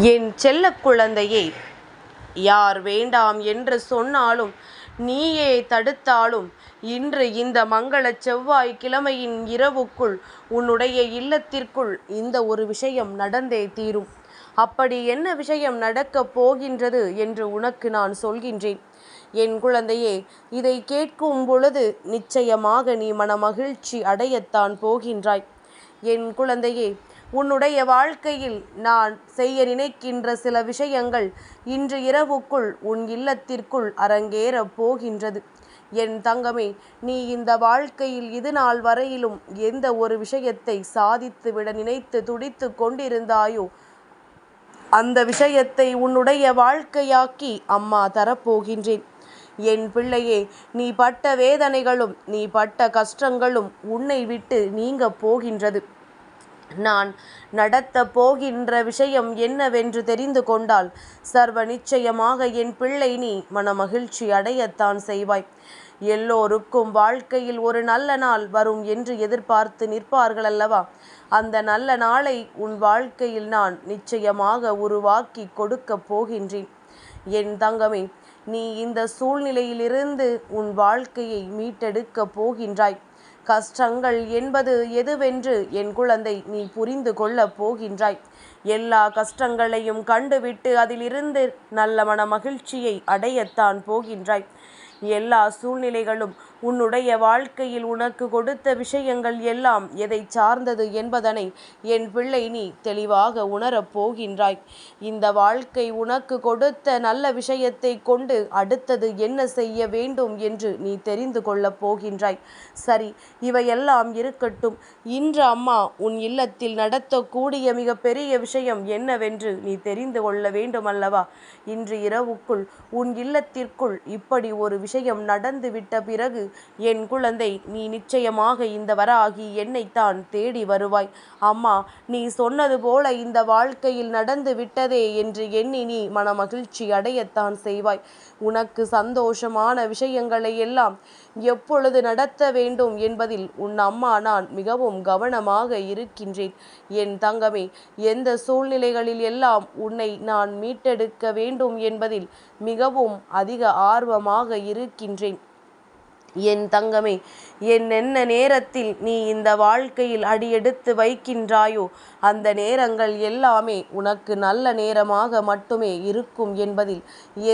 என் செல்ல குழந்தையே யார் வேண்டாம் என்று சொன்னாலும் நீயே தடுத்தாலும் இன்று இந்த மங்களச் செவ்வாய் கிழமையின் இரவுக்குள் உன்னுடைய இல்லத்திற்குள் இந்த ஒரு விஷயம் நடந்தே தீரும். அப்படி என்ன விஷயம் நடக்கப் போகின்றது என்று உனக்கு நான் சொல்கின்றேன். என் குழந்தையே இதை கேட்கும் பொழுது நிச்சயமாக நீ மனமகிழ்ச்சி அடையத்தான் போகின்றாய். என் குழந்தையே உன்னுடைய வாழ்க்கையில் நான் செய்ய நினைக்கின்ற சில விஷயங்கள் இன்று இரவுக்குள் உன் இல்லத்திற்குள் அரங்கேறப் போகின்றது. என் தங்கமே நீ இந்த வாழ்க்கையில் இது நாள் வரையிலும் எந்த ஒரு விஷயத்தை சாதித்து விட நினைத்து துடித்து கொண்டிருந்தாயோ அந்த விஷயத்தை உன்னுடைய வாழ்க்கையாக்கி அம்மா தரப்போகின்றேன். என் பிள்ளையே நீ பட்ட வேதனைகளும் நீ பட்ட கஷ்டங்களும் உன்னை விட்டு நீங்கப் போகின்றது. நான் நடத்தப் போகின்ற விஷயம் என்னவென்று தெரிந்து கொண்டால் சர்வ நிச்சயமாக என் பிள்ளை நீ மனமகிழ்ச்சி அடையத்தான் செய்வாய். எல்லோருக்கும் வாழ்க்கையில் ஒரு நல்ல நாள் வரும் என்று எதிர்பார்த்து நிற்பார்கள் அல்லவா அந்த நல்ல நாளை உன் வாழ்க்கையில் நான் நிச்சயமாக உருவாக்கி கொடுக்கப் போகின்றேன். என் தங்கமே நீ இந்த சூழ்நிலையிலிருந்து உன் வாழ்க்கையை மீட்டெடுக்கப் போகின்றாய். கஷ்டங்கள் என்பது எதுவென்று என் குழந்தை நீ புரிந்து கொள்ளப் போகின்றாய். எல்லா கஷ்டங்களையும் கண்டுவிட்டு அதிலிருந்து நல்ல மன மகிழ்ச்சியை அடையத்தான் போகின்றாய். எல்லா சூழ்நிலைகளும் உன்னுடைய வாழ்க்கையில் உனக்கு கொடுத்த விஷயங்கள் எல்லாம் எதை சார்ந்தது என்பதனை என் பிள்ளை நீ தெளிவாக உணரப் போகின்றாய். இந்த வாழ்க்கை உனக்கு கொடுத்த நல்ல விஷயத்தை கொண்டு அடுத்தது என்ன செய்ய வேண்டும் என்று நீ தெரிந்து கொள்ளப் போகின்றாய். சரி இவையெல்லாம் இருக்கட்டும். இன்று அம்மா உன் இல்லத்தில் நடத்தக்கூடிய மிக பெரிய விஷயம் என்னவென்று நீ தெரிந்து கொள்ள வேண்டும் அல்லவா இன்று இரவுக்குள் உன் இல்லத்திற்குள் இப்படி ஒரு விஷயம் நடந்து விட்ட பிறகு என் குழந்தை நீ நிச்சயமாக இந்த வராகி என்னைத்தான் தேடி வருவாய். அம்மா நீ சொன்னது போல இந்த வாழ்க்கையில் நடந்து விட்டதே என்று எண்ணி நீ மனமகிழ்ச்சி அடையத்தான் செய்வாய். உனக்கு சந்தோஷமான விஷயங்களை எல்லாம் எப்பொழுது நடத்த வேண்டும் என்பதில் உன் அம்மா நான் மிகவும் கவனமாக இருக்கின்றேன். என் தங்கமே எந்த சூழ்நிலைகளில் எல்லாம் உன்னை நான் மீட்டெடுக்க வேண்டும் என்பதில் மிகவும் அதிக ஆர்வமாக இரு இருக்கின்றேன். என் தங்கமே என்னென்ன நேரத்தில் நீ இந்த வாழ்க்கையில் அடியெடுத்து வைக்கின்றாயோ அந்த நேரங்கள் எல்லாமே உனக்கு நல்ல நேரமாக மட்டுமே இருக்கும் என்பதில்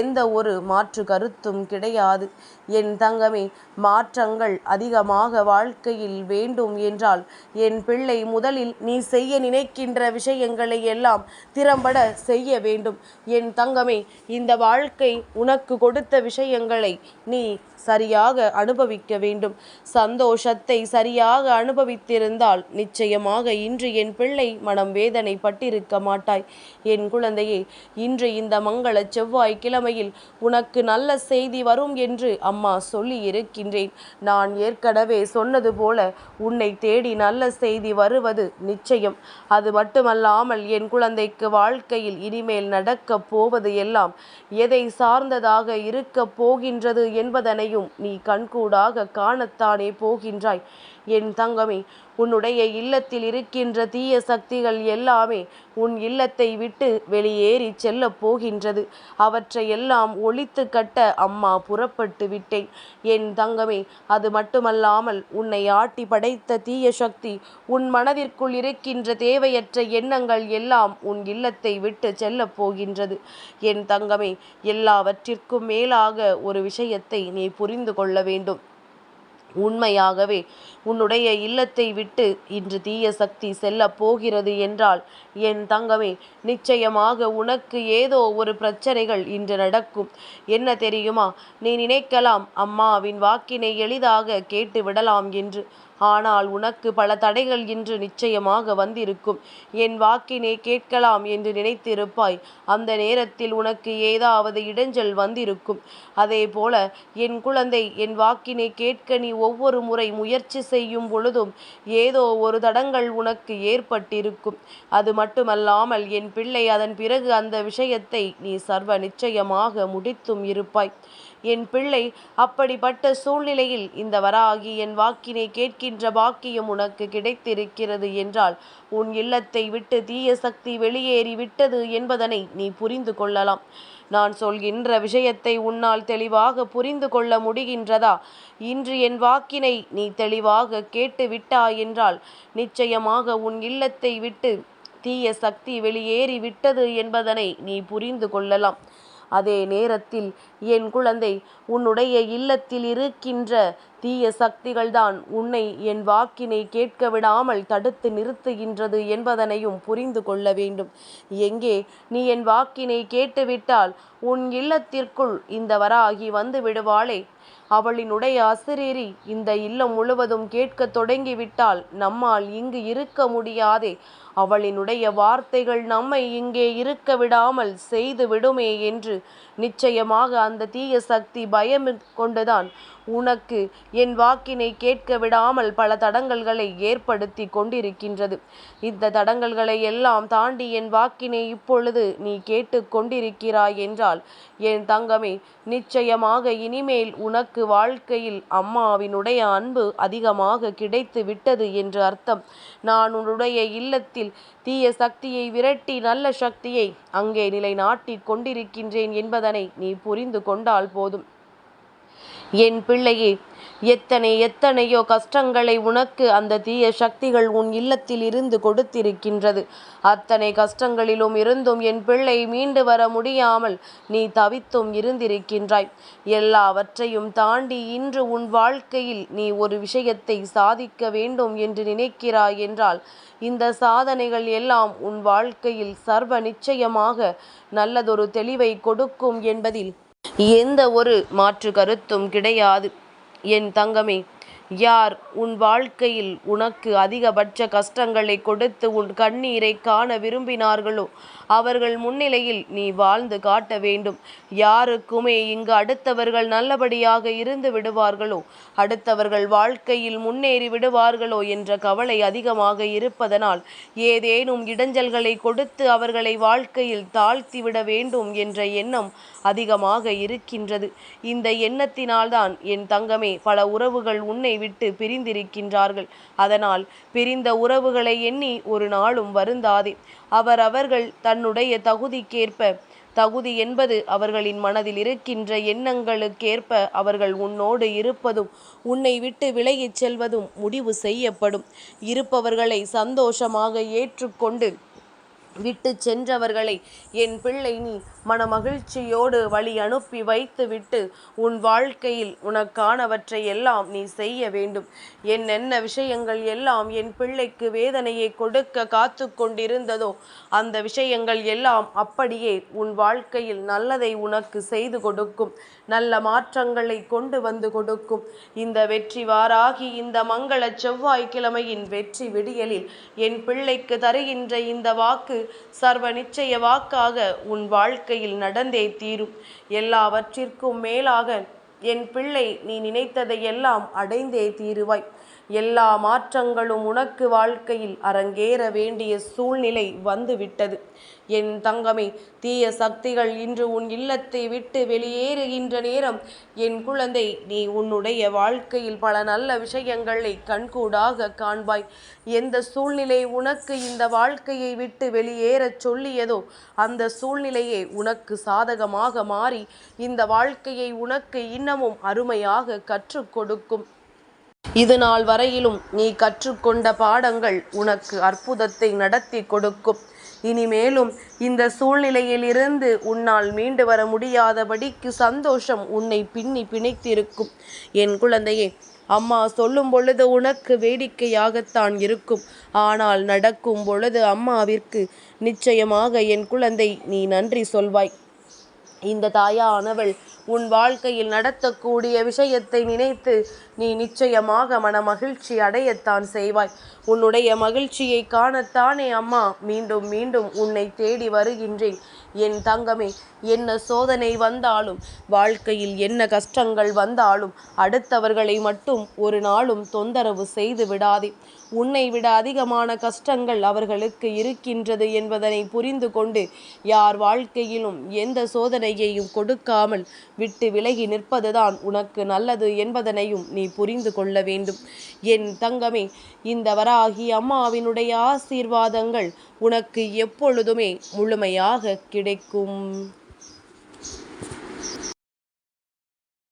எந்த ஒரு மாற்று கருத்தும் கிடையாது. என் தங்கமே மாற்றங்கள் அதிகமாக வாழ்க்கையில் வேண்டும் என்றால் என் பிள்ளை முதலில் நீ செய்ய நினைக்கின்ற விஷயங்களை எல்லாம் திறம்பட செய்ய வேண்டும். என் தங்கமே இந்த வாழ்க்கை உனக்கு கொடுத்த விஷயங்களை நீ சரியாக அனுபவிக்க வேண்டும். சந்தோஷத்தை சரியாக அனுபவித்திருந்தால் நிச்சயமாக இன்று என் பிள்ளை மனம் வேதனை பட்டிருக்க மாட்டாய். என் குழந்தையே இன்று இந்த மங்கள செவ்வாய் கிழமையில் உனக்கு நல்ல செய்தி வரும் என்று அம்மா சொல்லி இருக்கின்றேன் நான் ஏற்கனவே சொன்னது போல உன்னை தேடி நல்ல செய்தி வருவது நிச்சயம். அது மட்டுமல்லாமல் என் குழந்தைக்கு வாழ்க்கையில் இனிமேல் நடக்கப் போவது எல்லாம் எதை சார்ந்ததாக இருக்கப் போகின்றது என்பதனையும் நீ கூடாக காணத்தானே போகின்றாய். என் தங்கமே உன்னுடைய இல்லத்தில் இருக்கின்ற தீய சக்திகள் எல்லாமே உன் இல்லத்தை விட்டு வெளியேறி செல்ல போகின்றது. அவற்றை எல்லாம் ஒழித்து கட்ட அம்மா புறப்பட்டு விட்டேன். என் தங்கமே அது மட்டுமல்லாமல் உன்னை ஆட்டி படைத்த தீய சக்தி உன் மனதிற்குள் இருக்கின்ற தேவையற்ற எண்ணங்கள் எல்லாம் உன் இல்லத்தை விட்டு செல்ல போகின்றது. என் தங்கமே எல்லாவற்றிற்கும் மேலாக ஒரு விஷயத்தை நீ புரிந்து கொள்ள வேண்டும். உண்மையாகவே உன்னுடைய இல்லத்தை விட்டு இன்று தீய சக்தி செல்ல போகிறது என்றால் என் தங்கமே நிச்சயமாக உனக்கு ஏதோ ஒரு பிரச்சனைகள் இன்று நடக்கும். என்ன தெரியுமா? நீ நினைக்கலாம் அம்மாவின் வாக்கினை எளிதாக கேட்டு விடலாம் என்று. ஆனால் உனக்கு பல தடைகள் இன்று நிச்சயமாக வந்திருக்கும். என் வாக்கினை கேட்கலாம் என்று நினைத்திருப்பாய். அந்த நேரத்தில் உனக்கு ஏதாவது இடைஞ்சல் வந்திருக்கும். அதே போல என் குழந்தை என் வாக்கினை கேட்க நீ ஒவ்வொரு முறை முயற்சி செய்யும் பொழுதும் ஏதோ ஒரு தடங்கள் உனக்கு ஏற்பட்டிருக்கும். அது மட்டுமல்லாமல் என் பிள்ளை அதன் பிறகு அந்த விஷயத்தை நீ சர்வ நிச்சயமாக முடித்தும் இருப்பாய். என் பிள்ளை அப்படிப்பட்ட சூழ்நிலையில் இந்த வராகி என் வாக்கினை கேட்கின்ற பாக்கியம் உனக்கு கிடைத்திருக்கிறது என்றால் உன் இல்லத்தை விட்டு தீய சக்தி வெளியேறி விட்டது என்பதனை நீ புரிந்து கொள்ளலாம். நான் சொல்கின்ற விஷயத்தை உன்னால் தெளிவாக புரிந்து கொள்ள முடிகின்றதா? இன்று என் வாக்கினை நீ தெளிவாக கேட்டு விட்டாய் என்றால் நிச்சயமாக உன் இல்லத்தை விட்டு தீய சக்தி வெளியேறி விட்டது என்பதனை நீ புரிந்து கொள்ளலாம். அதே நேரத்தில் என் குழந்தை உன்னுடைய இல்லத்தில் இருக்கின்ற தீய சக்திகள்தான் உன்னை என் வாக்கினை கேட்க விடாமல் தடுத்து நிறுத்துகின்றது என்பதனையும் புரிந்து கொள்ள வேண்டும். எங்கே நீ என் வாக்கினை கேட்டுவிட்டால் உன் இல்லத்திற்குள் இந்த வராகி வந்து விடுவாளே அவளினுடைய அசிரீரி இந்த இல்லம் முழுவதும் கேட்கத் தொடங்கிவிட்டால் நம்மால் இங்கு இருக்க முடியாதே. அவளினுடைய வார்த்தைகள் நம்மை இங்கே இருக்க விடாமல் செய்து விடுமே என்று நிச்சயமாக அந்த தீய சக்தி பயம் கொண்டுதான் உனக்கு என் வாக்கினை கேட்க விடாமல் பல தடங்கல்களை ஏற்படுத்தி கொண்டிருக்கின்றது. இந்த தடங்கல்களை எல்லாம் தாண்டி என் வாக்கினை இப்பொழுது நீ கேட்டு கொண்டிருக்கிறாய் என்றால் என் தங்கமே நிச்சயமாக இனிமேல் உனக்கு வாழ்க்கையில் அம்மாவினுடைய அன்பு அதிகமாக கிடைத்து விட்டது என்று அர்த்தம். நான் உன்னுடைய இல்லத்தில் தீய சக்தியை விரட்டி நல்ல சக்தியை அங்கே நிலைநாட்டி கொண்டிருக்கின்றேன் என்பதனை நீ புரிந்து கொண்டால் போதும். என் பிள்ளையே எத்தனை எத்தனையோ கஷ்டங்களை உனக்கு அந்த தீய சக்திகள் உன் இல்லத்தில் இருந்து கொடுத்திருக்கின்றது. அத்தனை கஷ்டங்களிலும் இருந்தும் என் பிள்ளை மீண்டு வர முடியாமல் நீ தவித்தும் இருந்திருக்கின்றாய். எல்லாவற்றையும் தாண்டி இன்று உன் வாழ்க்கையில் நீ ஒரு விஷயத்தை சாதிக்க வேண்டும் என்று நினைக்கிறாய் என்றால் இந்த சாதனைகள் எல்லாம் உன் வாழ்க்கையில் சர்வ நிச்சயமாக நல்லதொரு தெளிவை கொடுக்கும் என்பதில் எந்த ஒரு மாற்று கருத்தும் கிடையாது. என் தங்கமே யார் உன் வாழ்க்கையில் உனக்கு அதிகபட்ச கஷ்டங்களை கொடுத்து உன் கண்ணீரை காண விரும்பினார்களோ அவர்கள் முன்னிலையில் நீ வாழ்ந்து காட்ட வேண்டும். யாருக்குமே இங்கு அடுத்தவர்கள் நல்லபடியாக இருந்து விடுவார்களோ அடுத்தவர்கள் வாழ்க்கையில் முன்னேறி விடுவார்களோ என்ற கவலை அதிகமாக இருப்பதனால் ஏதேனும் இடைஞ்சல்களை கொடுத்து அவர்களை வாழ்க்கையில் தாழ்த்திவிட வேண்டும் என்ற எண்ணம் அதிகமாக இருக்கின்றது. இந்த எண்ணத்தினால்தான் என் தங்கமே பல உறவுகள் உன்னை விட்டு பிரிந்திருக்கின்றார்கள். அதனால் பிரிந்த உறவுகளை எண்ணி ஒரு நாளும் வருந்தாதே. அவர் அவர்கள் தன்னுடைய தகுதிக்கேற்ப தகுதி என்பது அவர்களின் மனதில் இருக்கின்ற எண்ணங்களுக்கேற்ப அவர்கள் உன்னோடு இருப்பதும் உன்னை விட்டு விலகிச் செல்வதும் முடிவு செய்யப்படும். இருப்பவர்களை சந்தோஷமாக ஏற்றுக்கொண்டு விட்டு சென்றவர்களை என் பிள்ளை நீ மனமகிழ்ச்சியோடு வழி அனுப்பி வைத்துவிட்டு உன் வாழ்க்கையில் உனக்கானவற்றை எல்லாம் நீ செய்ய வேண்டும். என்னென்ன விஷயங்கள் எல்லாம் என் பிள்ளைக்கு வேதனையை கொடுக்க காத்து கொண்டிருந்ததோ அந்த விஷயங்கள் எல்லாம் அப்படியே உன் வாழ்க்கையில் நல்லதை உனக்கு செய்து கொடுக்கும். நல்ல மாற்றங்களை கொண்டு வந்து கொடுக்கும். இந்த வெற்றி வாராகி இந்த மங்கள செவ்வாய்க்கிழமையின் வெற்றி விடியலில் என் பிள்ளைக்கு தருகின்ற இந்த வாக்கு சர்வ நிச்சய வாக்காக உன் வாழ்க்கையில் நடந்தே தீரும். எல்லாவற்றிற்கும் மேலாக என் பிள்ளை நீ நினைத்ததை எல்லாம் அடைந்தே தீருவாய். எல்லா மாற்றங்களும் உனக்கு வாழ்க்கையில் அரங்கேற வேண்டிய சூழ்நிலை வந்துவிட்டது. என் தங்கமே தீய சக்திகள் இன்று உன் இல்லத்தை விட்டு வெளியேறுகின்ற நேரம் என் குழந்தை நீ உன்னுடைய வாழ்க்கையில் பல நல்ல விஷயங்களை கண்கூடாக காண்பாய். எந்த சூழ்நிலை உனக்கு இந்த வாழ்க்கையை விட்டு வெளியேறச் சொல்லியதோ அந்த சூழ்நிலையே உனக்கு சாதகமாக மாறி இந்த வாழ்க்கையை உனக்கு இன்னமும் அருமையாக கற்றுக் கொடுக்கும். இது நாள் வரையிலும் நீ கற்றுக்கொண்ட பாடங்கள் உனக்கு அற்புதத்தை நடத்தி கொடுக்கும். இனிமேலும் இந்த சூழ்நிலையில் இருந்து உன்னால் மீண்டு வர முடியாதபடிக்கு சந்தோஷம் உன்னை பின்னி பிணைத்திருக்கும். என் குழந்தையே அம்மா சொல்லும் பொழுது உனக்கு வேடிக்கையாகத்தான் இருக்கும். ஆனால் நடக்கும் பொழுது அம்மாவிற்கு நிச்சயமாக என் குழந்தை நீ நன்றி சொல்வாய். இந்த தாயானவள் உன் வாழ்க்கையில் நடத்தக்கூடிய விஷயத்தை நினைத்து நீ நிச்சயமாக மன மகிழ்ச்சி அடையத்தான் செய்வாய். உன்னுடைய மகிழ்ச்சியை காணத்தானே அம்மா. மீண்டும் மீண்டும் உன்னை தேடி வருகின்றேன். என் தங்கமே என்ன சோதனை வந்தாலும் வாழ்க்கையில் என்ன கஷ்டங்கள் வந்தாலும் அடுத்தவர்களை மட்டும் ஒரு நாளும் தொந்தரவு செய்து விடாதே. உன்னை விட அதிகமான கஷ்டங்கள் அவர்களுக்கு இருக்கின்றது என்பதனை புரிந்து கொண்டு யார் வாழ்க்கையிலும் எந்த சோதனையையும் கொடுக்காமல் விட்டு விலகி நிற்பதுதான் உனக்கு நல்லது என்பதனையும் நீ புரிந்து கொள்ள வேண்டும். என் தங்கமே இந்த வராகி அம்மாவினுடைய ஆசீர்வாதங்கள் உனக்கு எப்பொழுதுமே முழுமையாக கிடைக்கும்.